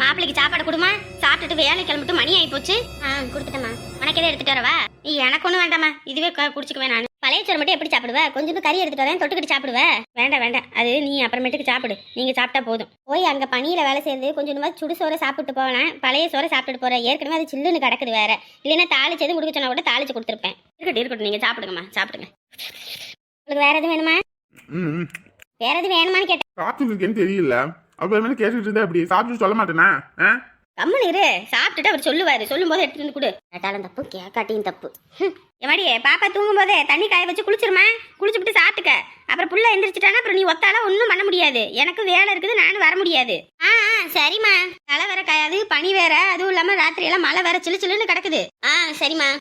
மாப்பிள்ளைக்கு சாப்பாடு கொடுமா. சாப்பிட்டுட்டு வேலை கிளம்பிட்டு மணி ஆகி போச்சு. ஆ கொடுத்துட்டேம்மா. உனக்கு எதை எடுத்துட்டு வரவா? நீ எனக்கு ஒன்றும் வேண்டாம்மா. இதுவே குடிச்சுக்குவேன் நான். பழைய சோறு மட்டும் எப்படி சாப்பிடுவ? கொஞ்சம் கறி எடுத்துட்டு வரேன் தொட்டுக்கிட்டு சாப்பிடுவ. வேண்டாம் வேண்டாம். அது நீ அப்புறமேட்டுக்கு சாப்பிடு. நீங்க சாப்பிட்டா போதும். போய் அங்க பனியில வேலை செய்யுது கொஞ்சம் சுடு சோறை சாப்பிட்டு போவேன் பழைய சோறை சாப்பிட்டுட்டு போறேன் ஏற்கனவே அது சில்லுன்னு கிடக்குது வேற. இல்லைன்னா தாளிச்சது கொடுக்க சொன்னா கூட தாளிச்சு கொடுத்துருப்பேன். இருக்கட்டும் இருக்கட்டும். நீங்க சாப்பிடுங்கம்மா. சாப்பிடுங்க. உங்களுக்கு வேற எதுவும் வேணுமா? வேற எதுவும் வேணுமான்னு கேட்டேன் தெரியல. அப்புறமேல கேட்டுட்டு இருந்தா அப்படி சாப்பிட்டு சொல்ல மாட்டேனா? ஆ? கம்முனு இரு சாப்பிட்டுட்டு அவர் சொல்லுவாரு. சொல்லும் போது எடுத்துட்டு வந்து கொடு. கேட்டாலும் தப்பு கேட்காட்டியும் தப்பு. எமாடி பாப்பா தூங்கும் போதே தண்ணி காய வச்சு குளிச்சிருமா? குளிச்சுட்டு சாப்பிட்டுக்க. அப்புறம் புள்ள எந்திரிச்சிட்டானா அப்புறம் நீ ஒத்தால ஒன்றும் பண்ண முடியாது. எனக்கு வேலை இருக்குது நானும் வர முடியாது. ஆ ஆ, சரிம்மா. தலை வேற காயாது பனி வேற. அதுவும் இல்லாம ராத்திரி எல்லாம் மழை வேற சிலு சிலுன்னு கிடக்குது. ஆ சரிம்மா.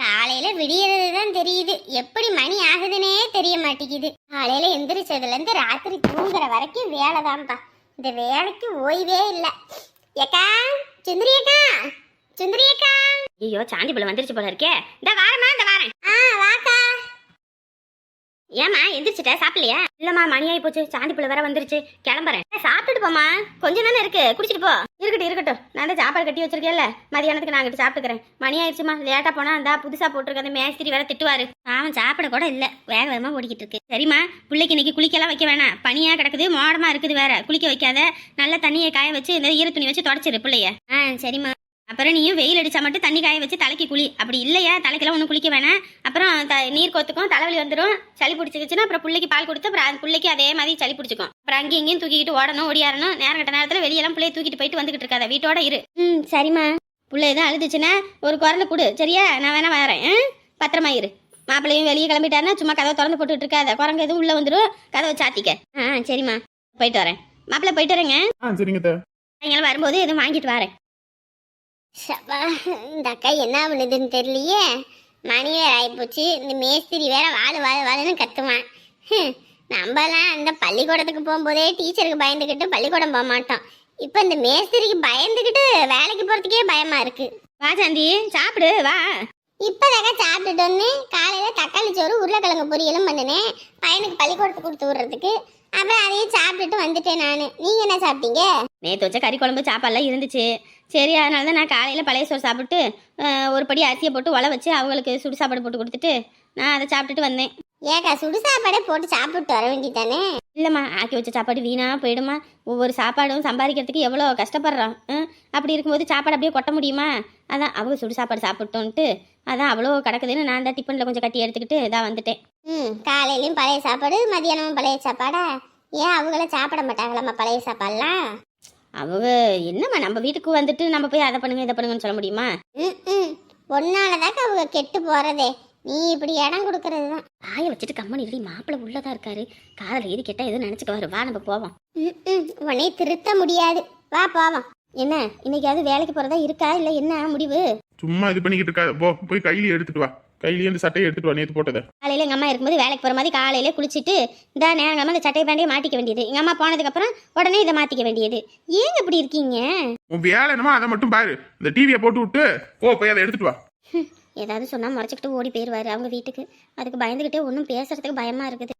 காலையில விடியறது தான் தெரியுது. எப்படி மணி ஆகுதுன்னே தெரிய மாட்டேங்குது. காலையில எந்திரிச்சதுல இருந்து ராத்திரி தூங்குற வரைக்கும் வேலை தான்ப்பா இந்த வேலைக்கு ஓய்வே இல்ல. ஏக்கா சுந்தரி அக்கா சுந்தரி அக்கா ஐயோ சாண்டி புள்ள வந்துருச்சு போல இருக்கே. இந்த வாரமா இந்த வாரேன் ஆ வாக்கா. ஏமா எந்திரிச்சிட்ட? சாப்பிடலையா? இல்லம்மா மணி ஆகி போச்சு. சாந்தி புள்ள வேற வந்துருச்சு. கிளம்புறேன். சாப்பிட்டுட்டு போமா கொஞ்சம் தானே இருக்கு. குடிச்சிட்டு போ. இருக்கட்டும் இருக்கட்டும். நான் தான் சாப்பாடு கட்டி வச்சிருக்கேன்ல. மதியானத்துக்கு நான் கிட்ட சாப்பிட்டுக்கிறேன். மணி ஆயிடுச்சுமா லேட்டா போனா அந்த புதுசா போட்டிருக்க அந்த மேஸ்திரி வேற திட்டுவாரு. அவன் சாப்பிட கூட இல்ல. வேக வேகமா ஓடிக்கிட்டு இருக்கு. சரிம்மா பிள்ளைக்கு இன்னைக்கு குளிக்கலாம் வைக்க வேணாம். பனியா கிடக்குது மோடமா இருக்குது வேற. குளிக்க வைக்காத. நல்ல தண்ணியை காய வச்சு இந்த ஈர துணி வச்சு தொடச்சிரு பிள்ளைய. ஆ சரிம்மா. அப்புறம் நீயும் வெயில் அடிச்சா மட்டும் தண்ணி காய வச்சு தலைக்கு குளி. அப்படி இல்லையா? தலைக்கெல்லாம் ஒன்றும் குளிக்க வேணாம். அப்புறம் த நீர் கொத்துக்கும் தலைவலி வந்துடும் சளி பிடிச்சிக்கிச்சுன்னா அப்புறம் பிள்ளைக்கு பால் கொடுத்து அப்புறம் அது பிள்ளைக்கு அதே மாதிரி சளி பிடிச்சிக்கும். அப்புறம் அங்கேயும் இங்கேயும் தூக்கிட்டு ஓடணும் ஓடியாரணும் நேரம் கட்ட நேரத்தில் வெளியெல்லாம் பிள்ளைய தூக்கிட்டு போயிட்டு வந்துகிட்டு இருக்காத. வீட்டோட இரு. ம் சரிம்மா. பிள்ளை எதுவும் அழுதுச்சுன்னா ஒரு குரலை கொடு. சரியா? நான் வேணா வரேன். ஆ? பத்திரமா இரு. மாப்பிள்ளையும் வெளியே கிளம்பிட்டாருன்னா சும்மா கதவை திறந்து போட்டுட்டு இருக்காத. குரங்கு எதுவும் உள்ள வந்துடும் கதவை சாத்திக்க. ஆ சரிம்மா. போயிட்டு வரேன். மாப்பிள்ளை போயிட்டு வரேங்க. ஆ சரிங்க. சாயங்காலம் வரும்போது எதுவும் வாங்கிட்டு வரேன். சப்பா இந்த அக்கா என்ன பண்ணுதுன்னு தெரியலையே. மணி வேற ஆயிப்போச்சு. இந்த மேஸ்திரி வேற வாழு வாழு வாழுன்னு கத்துவான். நம்மலாம் அந்த பள்ளிக்கூடத்துக்கு போகும்போதே டீச்சருக்கு பயந்துக்கிட்டு பள்ளிக்கூடம் போக மாட்டோம். இப்போ இந்த மேஸ்திரிக்கு பயந்துக்கிட்டு வேலைக்கு போகிறதுக்கே பயமா இருக்கு. வா சாந்தி சாப்பிடு வா. இப்போதாக்கா சாப்பிட்டுட்டு வந்து காலையில் தக்காளி சோறு உருளைக்கிழங்கு பொரியலும் பண்ணினேன். பையனுக்கு பள்ளிக்கூடத்துக்கு கொடுத்து விடுறதுக்கு அப்புறம் அதையும் சாப்பிட்டுட்டு வந்துட்டேன் நான். நீங்கள் என்ன சாப்பிட்டீங்க? நேற்று வச்ச கறி குழம்பு சாப்பாடுலாம் இருந்துச்சு. சரி அதனால தான் நான் காலையில் பழைய சோறு சாப்பிட்டு ஒரு படி அரிசியை போட்டு உல வச்சு அவங்களுக்கு சுடு சாப்பாடு போட்டு கொடுத்துட்டு நான் அதை சாப்பிட்டுட்டு வந்தேன். ஏக்கா சுடு சாப்பாடே போட்டு சாப்பிட்டு வர வேண்டியதானே இல்லைம்மா ஆக்கி வச்ச சாப்பாடு வீணாக போயிடுமா ஒவ்வொரு சாப்பாடும் சம்பாதிக்கிறதுக்கு எவ்வளோ கஷ்டப்படுறோம் அப்படி இருக்கும்போது சாப்பாடு அப்படியே கொட்ட முடியுமா? அதான் அவங்க சுடு சாப்பாடு சாப்பிட்டோன்ட்டு அதான் அவ்வளோ கிடக்குதுன்னு நான் தான் டிஃபனில் கொஞ்சம் கட்டி எடுத்துக்கிட்டு இதான் வந்துட்டேன். ம் காலையிலயும் பழைய சாப்பாடு மதியானமும் பழைய சாப்பாடா? ஏன் அவங்கள சாப்பிட மாட்டாங்களாம்மா பழைய சாப்பாடுலாம்? அவங்க என்னம்மா நம்ம வீட்டுக்கு வந்துட்டு நம்ம போய் அதை பண்ணுங்க இதை பண்ணுங்கன்னு சொல்ல முடியுமா? ம் ம் ஒன்னாலதாக்கா அவங்க கெட்டு போறதே. நீ இப்படி இடம் கொடுக்கறது தான் காய வச்சுட்டு கம்மனி இடி மாப்பிள்ளை உள்ளதா இருக்காரு. காதல் ஏறி கேட்டால் எதுவும் நினச்சிக்குவாரு வா நம்ம போவோம். ம் ம் உன்னை திருத்த முடியாது. வா போவோம். என்ன இன்னைக்காவது வேலைக்கு போறதா இருக்கா இல்ல என்ன முடிவு? சும்மா இது பண்ணிக்கிட்டு இருக்காத. போ போய் கையில எடுத்துட்டு வா. கையிலேயே இந்த சட்டையை எடுத்துட்டு வா நேத்து போட்டதை. காலையில எங்க அம்மா இருக்கும்போது வேலைக்கு போற மாதிரி காலையில குளிச்சுட்டு இந்த நேரம் இந்த சட்டை பேண்டையே மாட்டிக்க வேண்டியது. எங்க அம்மா போனதுக்கு அப்புறம் உடனே இதை மாத்திக்க வேண்டியது. ஏங்க இப்படி இருக்கீங்க? உன் வேலை என்னமோ அதை மட்டும் பாரு. இந்த டிவியை போட்டு விட்டு போ போய் அதை எடுத்துட்டு வா. ஏதாவது சொன்னா முறைச்சிக்கிட்டு ஓடி போயிருவாரு அவங்க வீட்டுக்கு. அதுக்கு பயந்துகிட்டே ஒன்றும் பேசுறதுக்கு பயமா இருக்குது.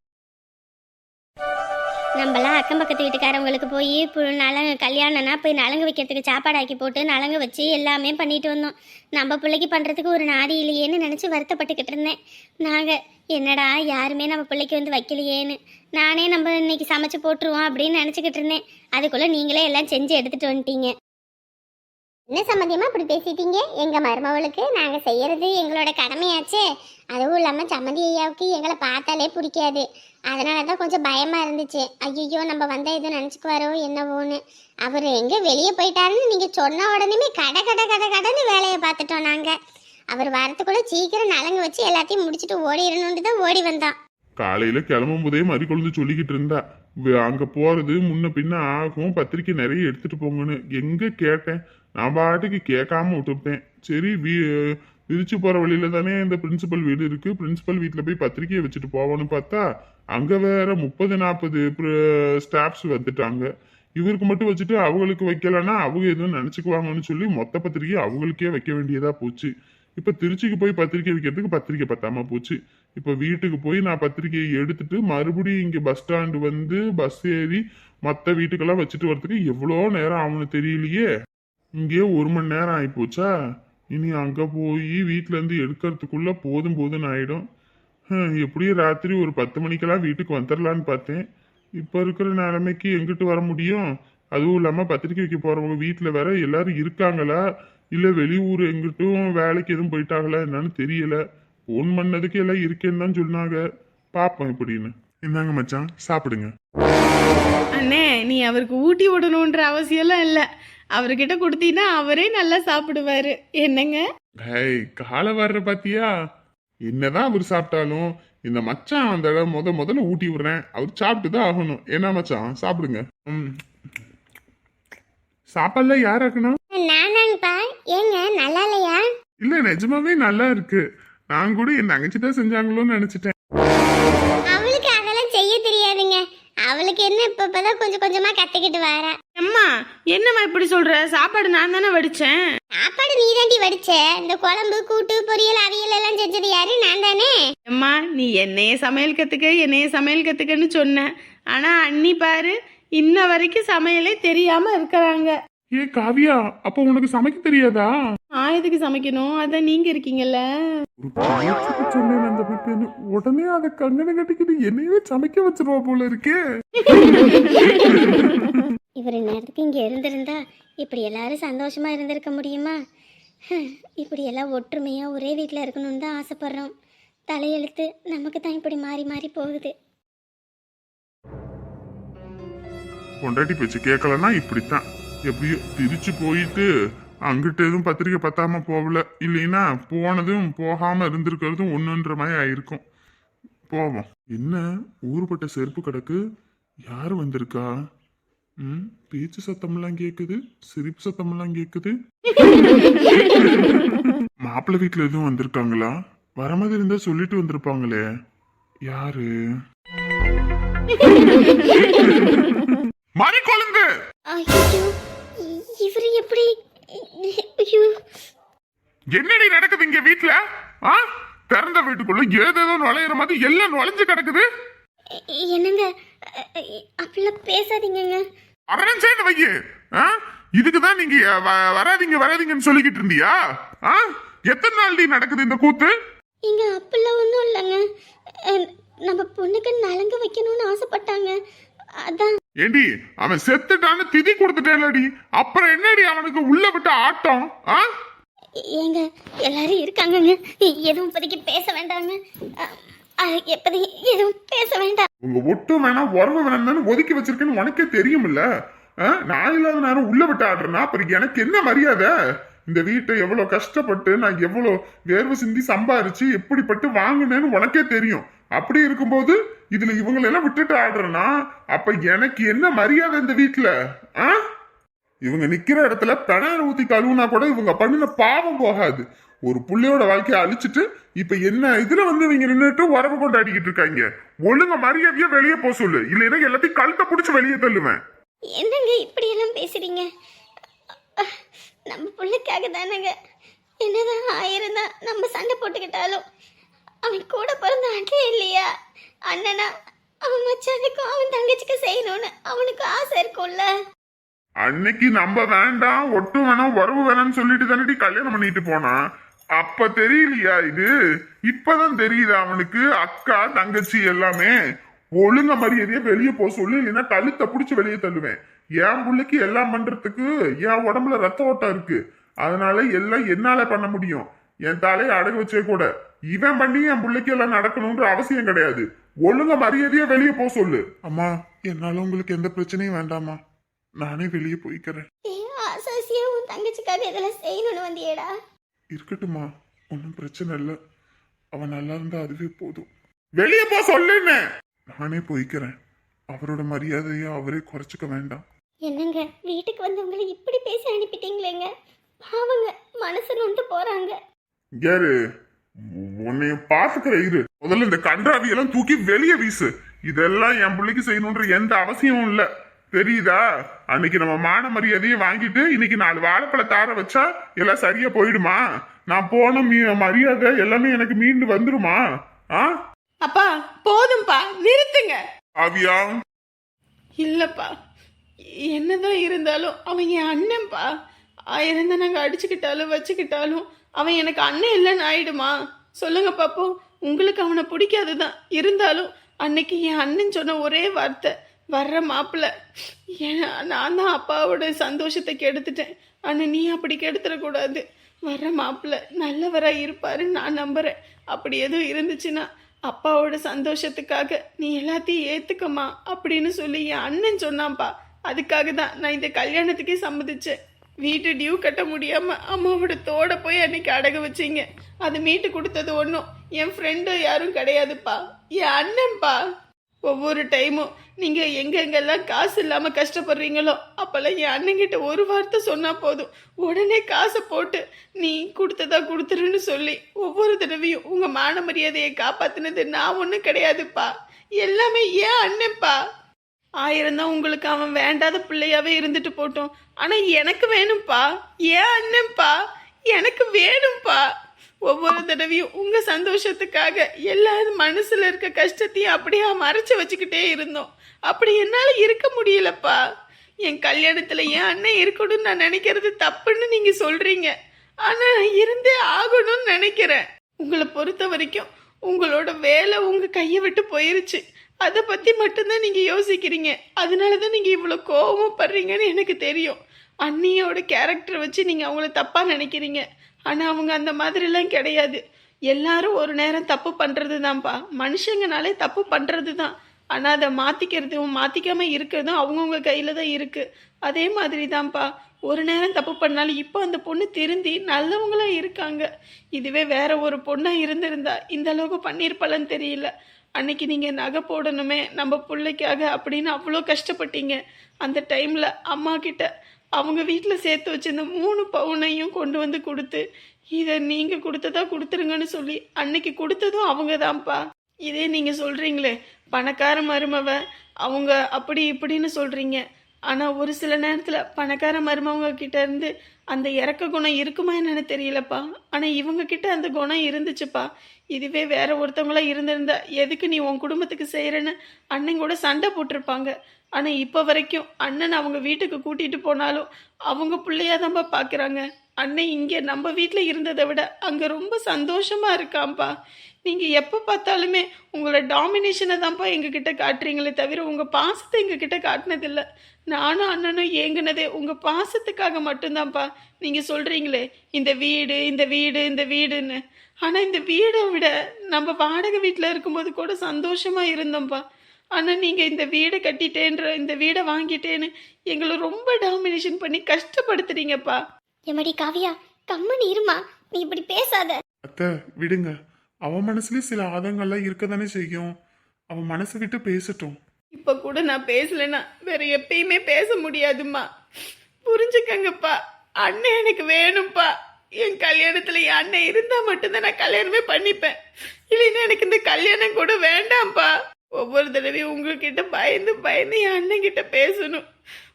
நம்மளாம் அக்கம் பக்கத்து வீட்டுக்காரவங்களுக்கு போய் பு- நலங்கு கல்யாணம்னா போய் நலங்கு வைக்கிறதுக்கு சாப்பாடு ஆக்கி போட்டு நலங்கு வச்சு எல்லாமே பண்ணிட்டு வந்தோம். நம்ம பிள்ளைக்கு பண்ணுறதுக்கு ஒரு நாதி இல்லையேன்னு நினச்சி வருத்தப்பட்டுக்கிட்டு இருந்தேன். நாங்கள் என்னடா யாருமே நம்ம பிள்ளைக்கு வந்து வைக்கலையேன்னு? நானே நம்ம இன்னைக்கு சமைச்சு போட்டுருவோம் அப்படின்னு நினச்சிக்கிட்டு இருந்தேன். அதுக்குள்ளே நீங்களே எல்லாம் செஞ்சு எடுத்துகிட்டு வந்துட்டீங்க. என்ன சம்மந்தியமா இப்படி பேசிட்டீங்க? எங்க மருமவளுக்கு நாங்க செய்யறது எங்களோட கடமையாச்சே. அதுவும் இல்லாம சம்மந்தி ஐயாவுக்கு எங்களை பார்த்தாலே பிடிக்காது. அதனால தான் கொஞ்சம் பயமா இருந்துச்சு. ஐயோ நம்ம வந்தா எதுவும் நினச்சிக்குவாரோ என்னவோன்னு. அவர் எங்க வெளியே போயிட்டாருன்னு நீங்க சொன்ன உடனே கட கட கட கடைன்னு வேலையை பார்த்துட்டோம் நாங்க. அவர் வரத்துக்குள்ள சீக்கிரம் நலங்கு வச்சு எல்லாத்தையும் முடிச்சுட்டு ஓடிடணுன்ட்டு தான் ஓடி வந்தான். காலையில கிளம்பும் போதே மறி கொழுந்து சொல்லிக்கிட்டு இருந்தா அங்கே அங்க போறது முன்ன பின்ன ஆகும். பத்திரிக்கை நிறைய எடுத்துட்டு போங்கன்னு. எங்க கேட்டேன். நான் பாட்டுக்கு கேட்காம விட்டுட்டேன். சரி வீ திருச்சி போகிற வழியில தானே இந்த பிரின்சிபல் வீடு இருக்குது பிரின்சிபல் வீட்டில் போய் பத்திரிக்கையை வச்சுட்டு போவோன்னு பார்த்தா அங்கே வேற முப்பது நாற்பது ஸ்டாஃப்ஸ் வந்துட்டாங்க. இவருக்கு மட்டும் வச்சுட்டு அவங்களுக்கு வைக்கலன்னா அவங்க எதுவும் நினச்சிக்குவாங்கன்னு சொல்லி மொத்த பத்திரிக்கை அவங்களுக்கே வைக்க வேண்டியதாக போச்சு. இப்போ திருச்சிக்கு போய் பத்திரிக்கை வைக்கிறதுக்கு பத்திரிக்கை பத்தாம போச்சு. இப்போ வீட்டுக்கு போய் நான் பத்திரிக்கையை எடுத்துட்டு மறுபடியும் இங்கே பஸ் ஸ்டாண்டு வந்து பஸ் ஏறி மற்ற வீட்டுக்கெல்லாம் வச்சுட்டு வரதுக்கு எவ்வளோ நேரம் ஆகும்னு தெரியலையே. இங்கேயே ஒரு மணி நேரம் ஆகிப்போச்சா இனி அங்கே போய் வீட்டிலேருந்து எடுக்கிறதுக்குள்ளே போதும் போதும்னு ஆகிடும் எப்படியும் ராத்திரி ஒரு பத்து மணிக்கெல்லாம் வீட்டுக்கு வந்துடலான்னு பார்த்தேன். இப்போ இருக்கிற நிலைமைக்கு எங்கிட்டு வர முடியும்? அதுவும் இல்லாமல் பத்திரிக்கை வைக்க போகிறவங்க வீட்டில் வேற எல்லாரும் இருக்காங்களா? இல்லை வெளியூர் எங்கிட்டும் வேலைக்கு எதுவும் போயிட்டாங்களா என்னன்னு தெரியல. ஃபோன் பண்ணதுக்கு எல்லாம் இருக்கேன்னு தான் சொன்னாங்க. பார்ப்போம் இப்படின்னு என்னங்க மச்சான் சாப்பிடுங்க. அண்ணே நீ அவருக்கு ஊட்டி விடணுன்ற அவசியம்லாம் இல்லை. அவர்கிட்ட கொடுத்தீங்கன்னா அவரே நல்லா சாப்பிடுவாரு. என்னங்க? ஹேய் காலை வர்ற பாத்தியா? என்னதான் அவர் சாப்பிட்டாலும் இந்த மச்சான் அந்த இடம் முத முதல்ல ஊட்டி விடுறேன். அவர் சாப்பிட்டு தான் ஆகணும். என்ன மச்சான் சாப்பிடுங்க. ம். சாப்பாடுல யாராக்கணும் நானாங்கப்பா. ஏங்க நல்லா இல்லையா? இல்ல நிஜமாவே நல்லா இருக்கு. நான் கூட என் தங்கச்சி தான் செஞ்சாங்களோன்னு நினைச்சிட்டேன். என்ன இப்ப இப்பதான் கொஞ்சம் கொஞ்சமா கத்துக்கிட்டு வரா. அம்மா என்னம்மா இப்படி சொல்ற? சாப்பாடு நான் தானே வடிச்சேன். சாப்பாடு நீ தாண்டி வடிச்ச. இந்த குழம்பு கூட்டு பொரியல் அவியல் எல்லாம் செஞ்சது யாரு? நான் தானே. அம்மா நீ என்னைய சமையல் கத்துக்க என்னைய சமையல் கத்துக்கன்னு சொன்ன. ஆனா அண்ணி பாரு இன்ன வரைக்கும் சமையலே தெரியாம இருக்கிறாங்க. ஏ காவியா அப்போ உனக்கு சமைக்க தெரியாதா? நான் எதுக்கு சமைக்கணும்? அதான் நீங்க இருக்கீங்கல்ல. சொன்னேன் அந்த பிப்பேன்னு உடனே அதை கங்கனை கட்டிக்கிட்டு என்னையவே சமைக்க வச்சிருவா போல இருக்கே. இவர் நேரத்துக்கு இங்க இருந்திருந்தா இப்படி எல்லாரும் சந்தோஷமா இருந்திருக்க முடியுமா? இப்படி எல்லாம் ஒற்றுமையா ஒரே வீட்டில் இருக்கணும்னு தான் ஆசைப்படுறோம். தலையெழுத்து நமக்கு தான் இப்படி மாறி மாறி போகுது. பொண்டாட்டி பேச்சு கேட்கலன்னா இப்படித்தான். எப்படியோ திருச்சி போயிட்டு அங்கிட்ட எதுவும் பத்திரிக்கை பத்தாம போகல. இல்லைன்னா போனதும் போகாம இருந்திருக்கிறதும் ஒண்ணுன்ற மாதிரி ஆயிருக்கும். போவோம். என்ன? ஊருப்பட்ட செருப்பு கிடக்கு யார் வந்திருக்கா? ம்? பேச்சு சத்தமெல்லாம் கேக்குது சிரிப்பு சத்தமெல்லாம் கேக்குது. மாப்பிள்ளை வீட்டுல எதுவும் வந்திருக்காங்களா? வர மாதிரி இருந்தா சொல்லிட்டு வந்திருப்பாங்களே. யாரு? மறி கொழுந்து இவர் எப்படி? என்னடி நடக்குது இங்க வீட்ல? ஆ? திறந்த வீட்டுக்குள்ள ஏதேதோ நுழையிற மாதிரி எல்லாம் நுழைஞ்சு கிடக்குது. என்னங்க? அப்படிலாம் பேசாதீங்கங்க. சேர்ந்து வைய. இதுக்கு தான் நீங்க வராதீங்க வராதீங்கன்னு சொல்லிக்கிட்டு இருந்தியா? ஆ? எத்தனை நாள் நீ நடக்குது இந்த கூத்து? இங்க அப்படிலாம் ஒன்றும் இல்லைங்க. நம்ம பொண்ணுக்கு நலங்கு வைக்கணும்னு ஆசைப்பட்டாங்க. அதான். ஏண்டி அவன் செத்துட்டான்னு திதி கொடுத்துட்டேன்லடி. அப்புறம் என்னடி அவனுக்கு உள்ள விட்ட ஆட்டம் ஆ? ஏங்க எல்லாரும் இருக்காங்கங்க. எதுவும் இப்போதைக்கு பேச வேண்டாங்க. இப்போதைக்கு எதுவும் பேச வேண்டாம். உங்க ஒட்டு வேணா உறவு வேணாம்னு ஒதுக்கி வச்சிருக்கேன்னு உனக்கே தெரியுமில்ல? ஆ? நான் இல்லாத நேரம் உள்ள விட்டு ஆடுறேன்னா அப்புறம் எனக்கு என்ன மரியாதை? இந்த வீட்டை எவ்வளவு கஷ்டப்பட்டு நான் எவ்வளவு வேர்வை சிந்தி சம்பாரிச்சு எப்படிப்பட்டு வாங்கினேன்னு உனக்கே தெரியும். அப்படி இருக்கும்போது இதுல இவங்களெல்லாம் விட்டுட்டு ஆடுறேன்னா அப்ப எனக்கு என்ன மரியாதை இந்த வீட்டுல ஆ? இவங்க நிக்கிற இடத்துல பெனாயில் ஊத்தி கழுவுனா கூட இவங்க பண்ணின பாவம் போகாது. ஒரு புள்ளையோட வாழ்க்கையை அழிச்சிட்டு இப்ப என்ன இதுல வந்து இவங்க நின்றுட்டு உறவு கொண்டாடிக்கிட்டு இருக்காங்க? ஒழுங்க மரியாதையா வெளியே போக சொல்லு. இல்லைன்னா எல்லாத்தையும் கழுத்தை பிடிச்சி வெளியே தள்ளுவேன். என்னங்க இப்படி எல்லாம் பேசுறீங்க? அஹ், நம்ம பிள்ளைக்காக தானேங்க. என்னதான் ஆயிரம் தான் நம்ம சண்டை போட்டுக்கிட்டாலும் அவன் கூட பிறந்த அண்ணே இல்லையா? அண்ணனா அவன் மச்சானுக்கும் அவன் தங்கச்சிக்கு செய்யணும்னு அவனுக்கு ஆசை இருக்கும்ல. அன்னைக்கு நம்ம வேண்டாம் ஒட்டு வேணாம் உறவு வேணாம்னு சொல்லிட்டு தானே கல்யாணம் பண்ணிட்டு போனான் அப்ப தெரியலையா இது? இப்பதான் தெரியுது அவனுக்கு? அக்கா தங்கச்சி எல்லாமே. ஒழுங்க மரியாதையா வெளியே போக சொல்லு இல்லைன்னா கழுத்தை பிடிச்சி வெளியே தள்ளுவேன். என் பிள்ளைக்கு எல்லாம் பண்றதுக்கு என் உடம்புல ரத்த ஓட்டம் இருக்கு. அதனால எல்லாம் என்னால பண்ண முடியும். என் தலையை அடகு வச்சே கூட. இவன் பண்ணி என் பிள்ளைக்கு எல்லாம் நடக்கணும்ன்ற அவசியம் கிடையாது. ஒழுங்க மரியாதையா வெளியே போக சொல்லு. அம்மா என்னால உங்களுக்கு எந்த பிரச்சனையும் வேண்டாமா நானே வெளியே போய்க்கிறேன். ஏன் ஆசாசியா உன் தங்கச்சிக்காக இதெல்லாம் செய்யணும்னு வந்தியேடா. இருக்கட்டுமா ஒன்றும் பிரச்சனை இல்லை. அவன் நல்லா இருந்தா அதுவே போதும். வெளியே போ சொல்லுன்னு. நானே போய்க்கிறேன். அவரோட மரியாதையை அவரே குறைச்சிக்க வேண்டாம். என்னங்க வீட்டுக்கு வந்தவங்களை இப்படி பேசி அனுப்பிட்டீங்களேங்க? பாவங்க மனசு நொந்து போறாங்க. யாரு உன்னைய பாத்துக்கிற இரு. முதல்ல இந்த கன்றாவியெல்லாம் தூக்கி வெளியே வீசு. இதெல்லாம் என் பிள்ளைக்கு செய்யணுன்ற எந்த அவசியமும் இல்ல. தெரியுதா? அன்னைக்கு நம்ம மான மரியாதையை வாங்கிட்டு இன்னைக்கு நாலு வாழைப்பழ தார வச்சா எல்லாம் சரியா போயிடுமா? நான் போன மீ- மரியாதை எல்லாமே எனக்கு மீண்டு வந்துருமா? ஆ? அப்பா போதும்பா நிறுத்துங்க. ஆவியா இல்லப்பா. என்னதான் இருந்தாலும் அவன் என் அண்ணன்ப்பா ஆயிரம் தான் நாங்கள் அடிச்சுக்கிட்டாலும் வச்சுக்கிட்டாலும் அவன் எனக்கு அண்ணன் இல்லைன்னு ஆயிடுமா? சொல்லுங்க பாப்போம் உங்களுக்கு அவனை பிடிக்காது தான் இருந்தாலும் அன்னைக்கு என் அண்ணன் சொன்ன ஒரே வார்த்தை வர்ற மாப்பிள்ள. ஏன் நான் தான் அப்பாவோட சந்தோஷத்தை கெடுத்துட்டேன். ஆனால் நீ அப்படி கெடுத்துடக்கூடாது. வர்ற மாப்பிள்ள நல்லவராக இருப்பாருன்னு நான் நம்புகிறேன் அப்படி எதுவும் இருந்துச்சுன்னா அப்பாவோட சந்தோஷத்துக்காக நீ எல்லாத்தையும் ஏற்றுக்கம்மா அப்படின்னு சொல்லி என் அண்ணன் சொன்னான்ப்பா. அதுக்காக தான் நான் இந்த கல்யாணத்துக்கே சம்மதிச்சேன். வீட்டு டியூ கட்ட முடியாம அம்மாவோட தோட போய் அன்னைக்கு அடகு வச்சீங்க. அது மீட்டு கொடுத்தது ஒன்றும் என் ஃப்ரெண்டு யாரும் கிடையாதுப்பா. என் அண்ணன்ப்பா ஒவ்வொரு டைமும் நீங்க எங்கெங்கெல்லாம் காசு இல்லாம கஷ்டப்படுறீங்களோ அப்பெல்லாம் என் அண்ணங்கிட்ட ஒரு வார்த்தை சொன்னா போதும். உடனே காசை போட்டு நீ கொடுத்ததா கொடுத்துருன்னு சொல்லி ஒவ்வொரு தடவையும் உங்க மான மரியாதையை காப்பாத்தினது நான் ஒன்றும் கிடையாதுப்பா. எல்லாமே ஏன் அண்ணன்ப்பா ஆயிரம் தான் உங்களுக்கு அவன் வேண்டாத பிள்ளையாவே இருந்துட்டு போட்டோம். ஆனா எனக்கு வேணும்ப்பா ஏன் அண்ணன்ப்பா எனக்கு வேணும்ப்பா ஒவ்வொரு தடவையும் உங்க சந்தோஷத்துக்காக எல்லாரும் மனசுல இருக்க கஷ்டத்தையும் அப்படியே மறைச்சு வச்சுக்கிட்டே இருந்தோம். அப்படி என்னால இருக்க முடியலப்பா. என் கல்யாணத்துல என் அண்ணன் இருக்கணும்னு நான் நினைக்கிறது தப்புன்னு நீங்க சொல்றீங்க. ஆனா இருந்தே ஆகணும்னு நினைக்கிறேன். உங்களை பொறுத்த வரைக்கும் உங்களோட வேலை உங்க கையை விட்டு போயிருச்சு. அதை பற்றி மட்டும்தான் நீங்கள் யோசிக்கிறீங்க. அதனால தான் நீங்கள் இவ்வளோ படுறீங்கன்னு எனக்கு தெரியும். அண்ணியோட கேரக்டர் வச்சு நீங்கள் அவங்கள தப்பாக நினைக்கிறீங்க. ஆனால் அவங்க அந்த மாதிரிலாம் கிடையாது. எல்லாரும் ஒரு நேரம் தப்பு பண்ணுறது தான்ப்பா மனுஷங்கனாலே தப்பு பண்ணுறது தான் ஆனால் அதை மாற்றிக்கிறதும் மாற்றிக்காமல் இருக்கிறதும் அவங்கவுங்க கையில் தான் இருக்குது அதே மாதிரி தான்ப்பா ஒரு நேரம் தப்பு பண்ணாலும் இப்போ அந்த பொண்ணு திருந்தி நல்லவங்களா இருக்காங்க. இதுவே வேற ஒரு பொண்ணாக இருந்திருந்தா இந்த அளவுக்கு பண்ணியிருப்பாளன்னு தெரியல. அன்னைக்கு நீங்கள் நகை போடணுமே நம்ம பிள்ளைக்காக அப்படின்னு அவ்வளோ கஷ்டப்பட்டீங்க. அந்த டைமில் அம்மா கிட்ட அவங்க வீட்டில் சேர்த்து வச்சிருந்த மூணு பவுனையும் கொண்டு வந்து கொடுத்து இதை நீங்கள் கொடுத்ததா கொடுத்துருங்கன்னு சொல்லி அன்னைக்கு கொடுத்ததும் அவங்க தான்ப்பா இதே நீங்கள் சொல்கிறீங்களே பணக்கார மருமவ அவங்க அப்படி இப்படின்னு சொல்கிறீங்க ஆனால் ஒரு சில நேரத்தில் பணக்கார மருமவங்க கிட்ட இருந்து அந்த இறக்க குணம் இருக்குமா என்னன்னு தெரியலப்பா. ஆனால் இவங்க கிட்ட அந்த குணம் இருந்துச்சுப்பா. இதுவே வேற ஒருத்தவங்களா இருந்திருந்தா எதுக்கு நீ உன் குடும்பத்துக்கு செய்கிறேன்னு அண்ணன் கூட சண்டை போட்டிருப்பாங்க. ஆனால் இப்போ வரைக்கும் அண்ணன் அவங்க வீட்டுக்கு கூட்டிகிட்டு போனாலும் அவங்க பிள்ளையா தான்ப்பா பார்க்குறாங்க அண்ணன் இங்கே நம்ம வீட்டில் இருந்ததை விட அங்கே ரொம்ப சந்தோஷமாக இருக்காம்ப்பா நீங்க எப்ப பார்த்தாலுமே உங்களோட டாமினேஷனை தான்ப்பா எங்ககிட்ட காட்டுறீங்களே தவிர உங்க பாசத்தை எங்ககிட்ட காட்டினதில்ல. நானும் அண்ணனும் ஏங்குனதே உங்க பாசத்துக்காக மட்டும்தான்ப்பா நீங்க சொல்றீங்களே இந்த வீடு இந்த வீடு இந்த வீடுன்னு. ஆனா இந்த வீடை விட நம்ம வாடகை வீட்டில் இருக்கும்போது கூட சந்தோஷமா இருந்தோம்ப்பா. ஆனா நீங்க இந்த வீடை கட்டிட்டேன்ற இந்த வீடை வாங்கிட்டேன்னு எங்களை ரொம்ப டாமினேஷன் பண்ணி கஷ்டப்படுத்துறீங்கப்பா. எம்மடி காவியா கம்மனு இருமா நீ இப்படி பேசாத. அத்தை விடுங்க. அவன் மனசுலயும் சில ஆதங்கள்லாம் இருக்க தானே செய்யும். அவன் மனசு விட்டு பேசட்டும். இப்ப கூட நான் பேசலன்னா வேற எப்பயுமே பேச முடியாதும்மா. புரிஞ்சுக்கங்கப்பா. அண்ணன் எனக்கு வேணும்ப்பா. என் கல்யாணத்துல என் அண்ணன் இருந்தா மட்டும்தான் நான் கல்யாணமே பண்ணிப்பேன். இல்லைன்னா எனக்கு இந்த கல்யாணம் கூட வேண்டாம்ப்பா. ஒவ்வொரு தடவையும் உங்ககிட்ட பயந்து பயந்து என் அண்ணன் கிட்ட பேசணும்.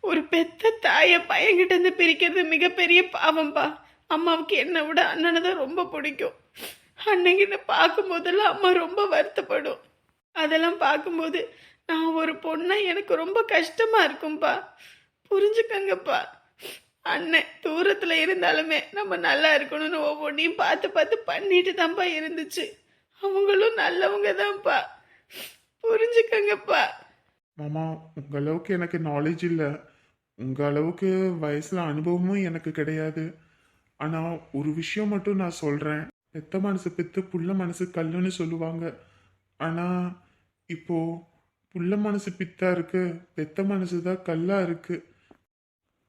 ஒரு பெத்த தாய பையன்கிட்ட இருந்து பிரிக்கிறது மிகப்பெரிய பாவம்பா அம்மாவுக்கு என்னை விட அண்ணனை தான் ரொம்ப பிடிக்கும். அண்ணங்கிட்ட பார்க்கும்போதெல்லாம் அம்மா ரொம்ப வருத்தப்படும். அதெல்லாம் பார்க்கும்போது நான் ஒரு பொண்ணை எனக்கு ரொம்ப கஷ்டமாக இருக்கும்ப்பா புரிஞ்சுக்கங்கப்பா. அண்ணன் தூரத்தில் இருந்தாலுமே நம்ம நல்லா இருக்கணும்னு ஒவ்வொன்றையும் பார்த்து பார்த்து பண்ணிட்டு தான்ப்பா இருந்துச்சு. அவங்களும் நல்லவங்க தான்ப்பா புரிஞ்சுக்கங்கப்பா. மாமா உங்க அளவுக்கு எனக்கு நாலேஜ் இல்லை. உங்க அளவுக்கு வயசுல அனுபவமும் எனக்கு கிடையாது. ஆனா ஒரு விஷயம் மட்டும் நான் சொல்றேன். பெத்த மனசு பெத்து புள்ள மனசு கல்லுன்னு சொல்லுவாங்க. ஆனா இப்போ புள்ள மனசு பித்தா இருக்கு பெத்த மனசு தான் கல்லா இருக்கு.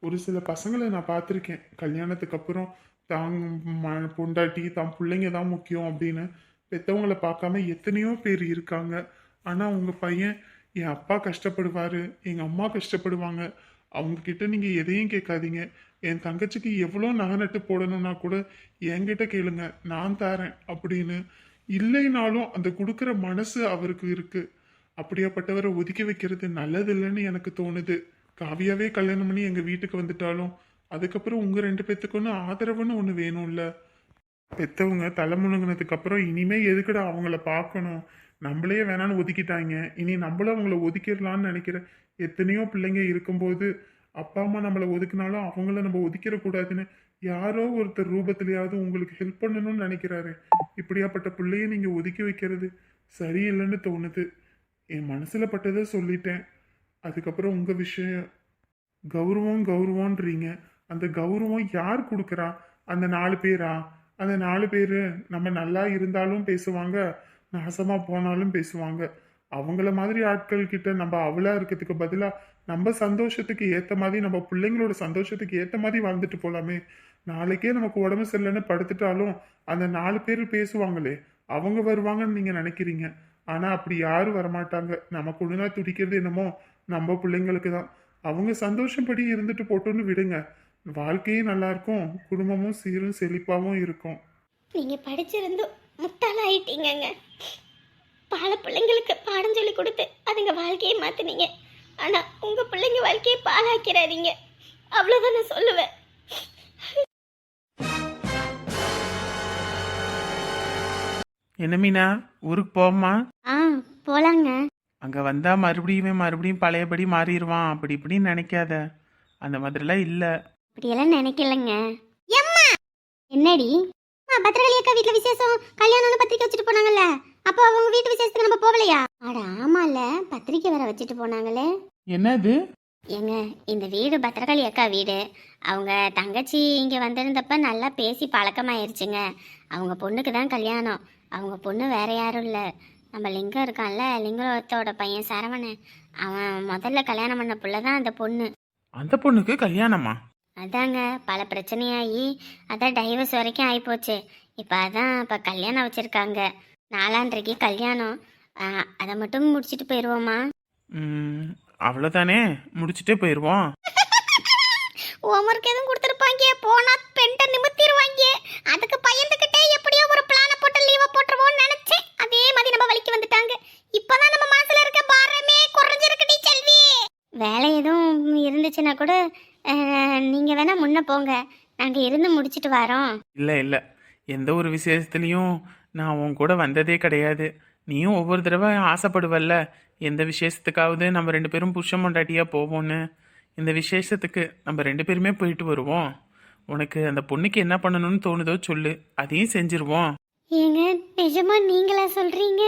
ஒரு சில பசங்களை நான் பார்த்துருக்கேன். கல்யாணத்துக்கு அப்புறம் தான் ம- பொண்டாட்டி தான் பிள்ளைங்க தான் முக்கியம் அப்படின்னு. பெத்தவங்களை பார்க்காம எத்தனையோ பேர் இருக்காங்க. ஆனா உங்க பையன் என் அப்பா கஷ்டப்படுவாரு எங்க அம்மா கஷ்டப்படுவாங்க. அவங்க கிட்ட நீங்க எதையும் கேட்காதீங்க. என் தங்கச்சிக்கு எவ்வளோ நகை நட்டு போடணும்னா கூட என்கிட்ட கேளுங்க நான் தரேன் அப்படின்னு. இல்லைனாலும் அந்த கொடுக்குற மனசு அவருக்கு இருக்கு. அப்படியாப்பட்டவரை ஒதுக்கி வைக்கிறது நல்லதில்லைன்னு எனக்கு தோணுது. காவியாவே கல்யாணம் பண்ணி எங்கள் வீட்டுக்கு வந்துட்டாலும் அதுக்கப்புறம் உங்கள் ரெண்டு பேத்துக்குன்னு ஆதரவுன்னு ஒன்று வேணும்ல. பெத்தவங்க தலை அப்புறம் இனிமே எதுக்கட அவங்கள பார்க்கணும்? நம்மளே வேணான்னு ஒதுக்கிட்டாங்க. இனி நம்மளும் அவங்கள ஒதுக்கிடலான்னு நினைக்கிற எத்தனையோ பிள்ளைங்க இருக்கும்போது அப்பா அம்மா நம்மளை ஒதுக்குனாலும் அவங்கள நம்ம ஒதுக்கிடக்கூடாதுன்னு யாரோ ஒருத்தர் ரூபத்திலேயாவது உங்களுக்கு ஹெல்ப் பண்ணணும்னு நினைக்கிறாரு. இப்படியாப்பட்ட பிள்ளைய நீங்கள் ஒதுக்கி வைக்கிறது சரியில்லைன்னு தோணுது. என் மனசில் பட்டதை சொல்லிட்டேன். அதுக்கப்புறம் உங்கள் விஷயம். கௌரவம் கௌரவம்ன்றீங்க. அந்த கௌரவம் யார் கொடுக்குறா? அந்த நாலு பேரா? அந்த நாலு பேர் நம்ம நல்லா இருந்தாலும் பேசுவாங்க. நாசமா போனாலும் பேசுவாங்க. அவங்கள மாதிரி ஆட்கள் கிட்ட நம்ம அவளா இருக்கிறதுக்கு பதிலா நம்ம சந்தோஷத்துக்கு ஏத்த மாதிரி நம்ம பிள்ளைங்களோட சந்தோஷத்துக்கு ஏத்த மாதிரி வாழ்ந்துட்டு போலாமே. நாளைக்கே நமக்கு உடம்பு சரியில்லைன்னு படுத்துட்டாலும் அந்த நாலு பேர் பேசுவாங்களே அவங்க வருவாங்கன்னு நீங்க நினைக்கிறீங்க. ஆனா அப்படி யாரும் வரமாட்டாங்க. நமக்கு ஒன்றுனா துடிக்கிறது என்னமோ நம்ம பிள்ளைங்களுக்கு தான். அவங்க சந்தோஷப்படி இருந்துட்டு போட்டோன்னு விடுங்க. வாழ்க்கையும் நல்லா இருக்கும் குடும்பமும் சீரும் செழிப்பாவும் இருக்கும். நீங்க படிச்சிருந்தோம் முட்டாளாயிட்டீங்கங்க. பல பிள்ளைங்களுக்கு பாடம் சொல்லி கொடுத்து அதுங்க வாழ்க்கையை மாத்துனீங்க. ஆனா உங்க பிள்ளைங்க வாழ்க்கையை பாழாக்கிறாதீங்க. அவ்வளவுதான் நான் சொல்லுவேன். என்ன மீனா ஊருக்கு போவோமா? ஆ போலாங்க. அங்கே வந்தால் மறுபடியுமே மறுபடியும் பழையபடி மாறிடுவான். அப்படி இப்படின்னு நினைக்காத. அந்த மாதிரிலாம் இல்லை. அப்படியெல்லாம் நினைக்கலங்க. என்னடி? பத்திரகாளி அக்கா வீட்ல விசேஷம். கல்யாணம்னு பத்திரிக்கை வச்சுட்டு போனாங்கல்ல. அப்போ அவங்க வீட்டு விசேஷத்துக்கு நம்ம போகலையா? அட ஆமால பத்திரிக்கை வேற வச்சுட்டு போனாங்களே. என்னது? ஏங்க இந்த வீடு பத்திரகாளி அக்கா வீடு. அவங்க தங்கச்சி இங்கே வந்திருந்தப்ப நல்லா பேசி பழக்கமாயிருச்சுங்க. அவங்க பொண்ணுக்கு தான் கல்யாணம். அவங்க பொண்ணு வேற யாரும் இல்லை. நம்ம லிங்கம் இருக்கான்ல லிங்கத்தோட பையன் சரவணன். அவன் முதல்ல கல்யாணம் பண்ண புள்ள தான் அந்த பொண்ணு. அந்த பொண்ணுக்கு கல்யாணமா? அதாங்க பல பிரச்சனையாகி அதான் டைவர்ஸ் வரைக்கும் ஆகிப்போச்சு இப்போ அதான் இப்போ கல்யாணம் வச்சுருக்காங்க. நாலான்றைக்கு கல்யாணம். அதை மட்டும் முடிச்சிட்டு போயிடுவோமா அவ்வளோதானே முடிச்சுட்டே போயிடுவோம் ஹோம்ஒர்க் எதுவும் கொடுத்துருப்பாங்க? போனா பெண்டை நிமித்திடுவாங்க அதுக்கு பயந்துக்கிட்டே எப்படியோ ஒரு பிளானை போட்டு லீவை போட்டுருவோம்னு நினைச்சேன். அதே மாதிரி நம்ம வலிக்கு வந்துட்டாங்க. இப்போதான் நம்ம மனசுல இருக்க பாரமே குறைஞ்சிருக்குடி செல்வி. வேலை எதுவும் இருந்துச்சுன்னா கூட அஹ், நீங்க வேணா முன்ன போங்க. நாங்க இருந்து முடிச்சிட்டு வரோம். இல்லை இல்லை. எந்த ஒரு விசேஷத்துலேயும் நான் உன் கூட வந்ததே கிடையாது. நீயும் ஒவ்வொரு தடவை ஆசைப்படுவல்ல. எந்த விசேஷத்துக்காவது நம்ம ரெண்டு பேரும் புருஷன் பொண்டாட்டியாக போவோம்னு. இந்த விசேஷத்துக்கு நம்ம ரெண்டு பேருமே போயிட்டு வருவோம். உனக்கு அந்த பொண்ணுக்கு என்ன பண்ணணும்னு தோணுதோ சொல்லு. அதையும் செஞ்சிருவோம். ஏங்க நிஜமா நீங்களா சொல்றீங்க?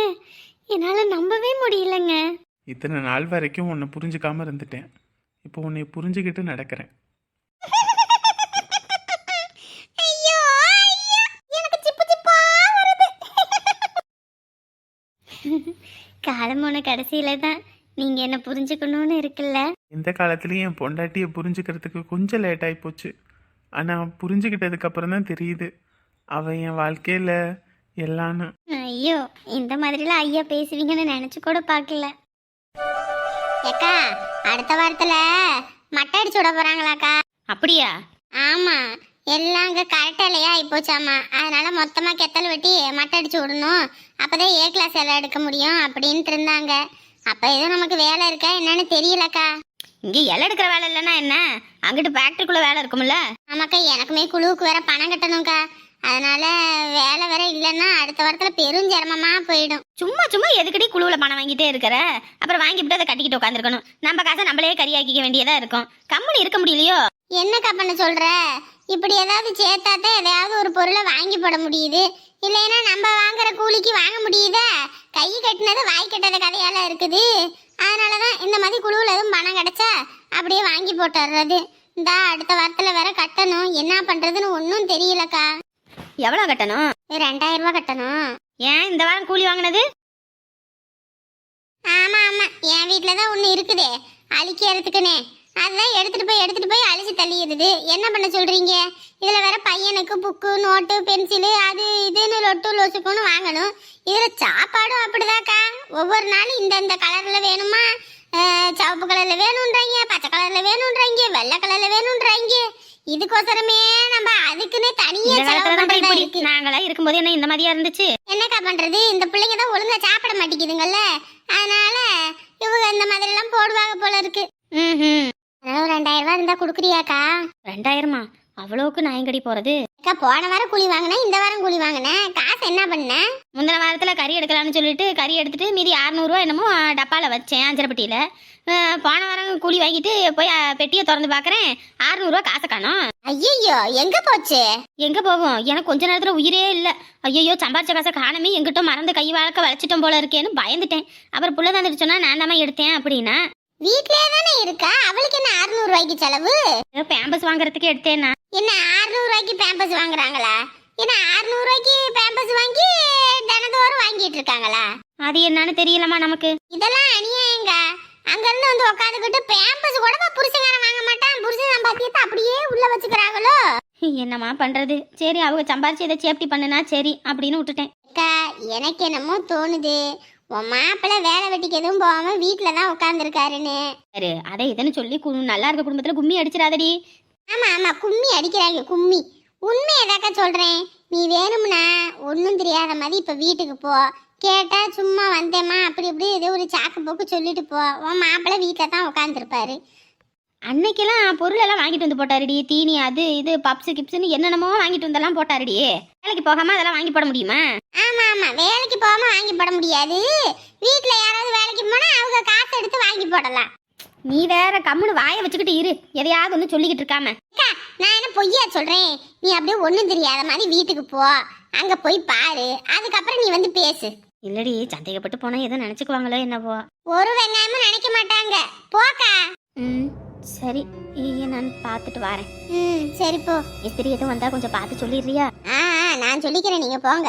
என்னால நம்பவே முடியலங்க. இத்தனை நாள் வரைக்கும் உன்னை புரிஞ்சுக்காம இருந்துட்டேன். இப்போ உன்னை புரிஞ்சுக்கிட்டு நடக்கிறேன். வருது. காலமான கடைசியில தான் நீங்க என்ன புரிஞ்சுக்கணும்னு இருக்குல்ல? எந்த காலத்துலேயும் என் பொண்டாட்டியை புரிஞ்சுக்கிறதுக்கு கொஞ்சம் லேட் ஆகி போச்சு. ஆனால் புரிஞ்சுக்கிட்டதுக்கு அப்புறம் தான் தெரியுது. அவன் என் வாழ்க்கையில் எல்லான்னு. ஐயோ இந்த மாதிரிலாம் ஐயா பேசுவீங்கன்னு நினைச்சு கூட பார்க்கல. ஏக்கா அடுத்த வாரத்துல மட்டை அடிச்சு விட போறாங்களாக்கா. அப்படியா? ஆமா. எல்லாம் அங்க கரெக்டாலையா ஆயிப்போச்சாமா அதனால மொத்தமா கெத்தல் வெட்டி மட்டை அடிச்சு விடணும். அப்பதான் ஏ கிளாஸ் எல்லாம் எடுக்க முடியும் அப்படின்ட்டு இருந்தாங்க. அப்ப ஏதோ நமக்கு வேலை இருக்கா என்னன்னு தெரியலக்கா. இங்க இலை எடுக்கிற வேலை இல்லைன்னா என்ன? அங்கிட்டு ஃபேக்டரிக்குள்ள வேலை இருக்கும்ல? ஆமாக்கா எனக்குமே குழுவுக்கு வேற பணம் கட்டணும்க்கா. அதனால வேலை வேற இல்லைன்னா அடுத்த வாரத்துல பெரும் சிரமமா போயிடும். சும்மா சும்மா எதுக்கடி குழுவுல பணம் வாங்கிட்டே இருக்கிற? அப்புறம் வாங்கிவிட்டு அதை கட்டிக்கிட்டு உட்காந்துருக்கணும் நம்ம காசை நம்மளே கரியாக்கிக்க வேண்டியதா இருக்கும். கம்முனு இருக்க முடியலையோ? என்னக்கா பண்ண சொல்ற? இப்படி ஏதாவது சேர்த்தாதான் எதையாவது ஒரு பொருளை வாங்கி போட முடியுது. இல்லைன்னா நம்ம வாங்குற கூலிக்கு வாங்க முடியுதா? கை கட்டினது வாய் கட்டாத கதையால இருக்குது. அதனாலதான் இந்த மாதிரி குழுவில் எதுவும் பணம் கிடைச்சா அப்படியே வாங்கி போட்டுறது இந்தா அடுத்த வாரத்துல வேற கட்டணும். என்ன பண்றதுன்னு ஒன்றும் தெரியலக்கா. எவ்வளவு கட்டணும்? ரெண்டாயிரம் ரூபாய் கட்டணும். ஏன் இந்த வாரம் கூலி வாங்கினது? ஆமா ஆமா. என் வீட்டில் தான் ஒன்று இருக்குதே. அழிக்கிறதுக்குனே அதான் எடுத்துட்டு போய் எடுத்துட்டு போய் அழிச்சு தள்ளிடுது. என்ன பண்ண சொல்றீங்க? இதுல வேற பையனுக்கு புக்கு நோட்டு பென்சிலு அது இதுன்னு லொட்டு லொசுக்குன்னு வாங்கணும். இதுல சாப்பாடும் அப்படிதாக்கா ஒவ்வொரு நாளும் இந்த இந்த கலர்ல வேணுமா சிவப்பு கலர்ல வேணும்ன்றாங்க பச்சை கலர்ல வேணும்ன்றாங்க வெள்ளை கலர்ல வேணும்ன்றாங்க. இதுக்கோசரமே நம்ம அதுக்குன்னே தனியா செலவு பண்றதா இருக்கு. நாங்களா இருக்கும்போது என்ன இந்த மாதிரியா இருந்துச்சு? என்னக்கா பண்றது? இந்த பிள்ளைங்க தான் ஒழுங்கா சாப்பிட மாட்டேங்குதுங்கல்ல? அதனால இவங்க இந்த மாதிரி எல்லாம் போடுவாங்க போல இருக்கு. ம் ஒரு ரெண்டாயிரம் ரூபாய் இருந்தா குடுக்குறியாக்கா? ரெண்டாயிரமா? அவ்வளவுக்கு நான் எங்கடி போறது? அக்கா போன வாரம் கூலி வாங்கினேன் இந்த வாரம் கூலி வாங்கினேன். காசு என்ன பண்ண? முந்தின வாரத்தில் கறி எடுக்கலாம்னு சொல்லிட்டு கறி எடுத்துட்டு மீதி அறநூறுவா என்னமோ டப்பாவில் வச்சேன் அஞ்சரைப்பட்டியில். போன வாரம் கூலி வாங்கிட்டு போய் பெட்டியை திறந்து பார்க்குறேன். அறநூறுவா காசை காணோம். ஐயோ எங்க போச்சு? எங்கே போகும் எனக்கு கொஞ்ச நேரத்தில் உயிரே இல்லை. ஐயோ சம்பாரிச்ச காசை காணமே. எங்கிட்ட மறந்து கை வழக்க வளைச்சிட்டோம் போல இருக்கேன்னு பயந்துட்டேன். அப்புறம் புள்ள தந்துட்டு சொன்னா நான் தாம்மா எடுத்தேன் அப்படின்னா? வீட்லயே தானே இருக்கா? அவளுக்கு என்ன 600 ரூபாய்க்கு செலவு பேம்பஸ் வாங்குறதுக்கு எடுத்தேன் என்ன 600 ரூபாய்க்கு பேம்பஸ் வாங்குறாங்களா? என்ன 600 ரூபாய்க்கு பேம்பஸ் வாங்கி தினந்தோறும் வாங்கிட்டு இருக்காங்களா? அது என்னன்னு தெரியலம்மா நமக்கு. இதெல்லாம் அநியாயங்க. அங்க இருந்து வந்து உட்காந்துக்கிட்டு பேம்பஸ் கூட புருஷங்காரன் வாங்க மாட்டான்? புருஷன் சம்பாத்தியத்தை அப்படியே உள்ள வச்சுக்கிறாங்களோ? என்னம்மா பண்றது? சரி அவங்க சம்பாரிச்சு இதை சேஃப்டி பண்ணுனா சரி அப்படின்னு விட்டுட்டேன். அக்கா எனக்கு என்னமோ தோணுது. உன் மாப்பிள்ளை வேலை வெட்டிக்கு எதுவும் போகாம வீட்டில தான் உட்காந்துருக்காருன்னு சரி அதை இதுன்னு சொல்லி கு- நல்லா இருக்க குடும்பத்துல கும்மி அடிச்சிடாதடி. ஆமா ஆமா கும்மி அடிக்கிறாங்க கும்மி. உண்மையதாக்கா சொல்றேன். நீ வேணும்னா ஒன்றும் தெரியாத மாதிரி இப்ப வீட்டுக்கு போ. கேட்டா சும்மா வந்தேம்மா. அப்படி இப்படி ஏதோ ஒரு சாக்கு போக்கு சொல்லிட்டு போ. உன் மாப்பிள்ளை வீட்டில் தான் உட்காந்துருப்பாரு அன்னைக்கெல்லாம் பொருள் எல்லாம் வாங்கிட்டு வந்து போட்டாருடி. தீனி அது இது பப்ஸ் கிப்ஸ்னு என்னென்னமோ வாங்கிட்டு வந்தெல்லாம் போட்டாருடி. வேலைக்கு போகாம அதெல்லாம் வாங்கி போட முடியுமா? ஆமா ஆமா. வேலைக்கு போகாம வாங்கி போட முடியாது. வீட்டில் யாராவது வேலைக்கு போனா அவங்க காசு எடுத்து வாங்கி போடலாம். நீ வேற கம்முன்னு வாயை வச்சுக்கிட்டு இரு. எதையாவது ஒன்று சொல்லிக்கிட்டு இருக்காம. நான் என்ன பொய்யா சொல்றேன்? நீ அப்படியே ஒன்றும் தெரியாத மாதிரி வீட்டுக்கு போ. அங்க போய் பாரு. அதுக்கப்புறம் நீ வந்து பேசு. இல்லடி சந்தேகப்பட்டு போனா எதுவும் நினைச்சுக்குவாங்களோ என்னவோ. ஒரு வெங்காயமும் நினைக்க மாட்டாங்க. போக்கா. ம் சரி. நான் பார்த்துட்டு வரேன். ம் சரி போ. இஸ்திரி எதுவும் வந்தா கொஞ்சம் பார்த்து சொல்லிடுறியா? ஆ ஆ, நான் சொல்லிக்கிறேன். நீங்க போங்க.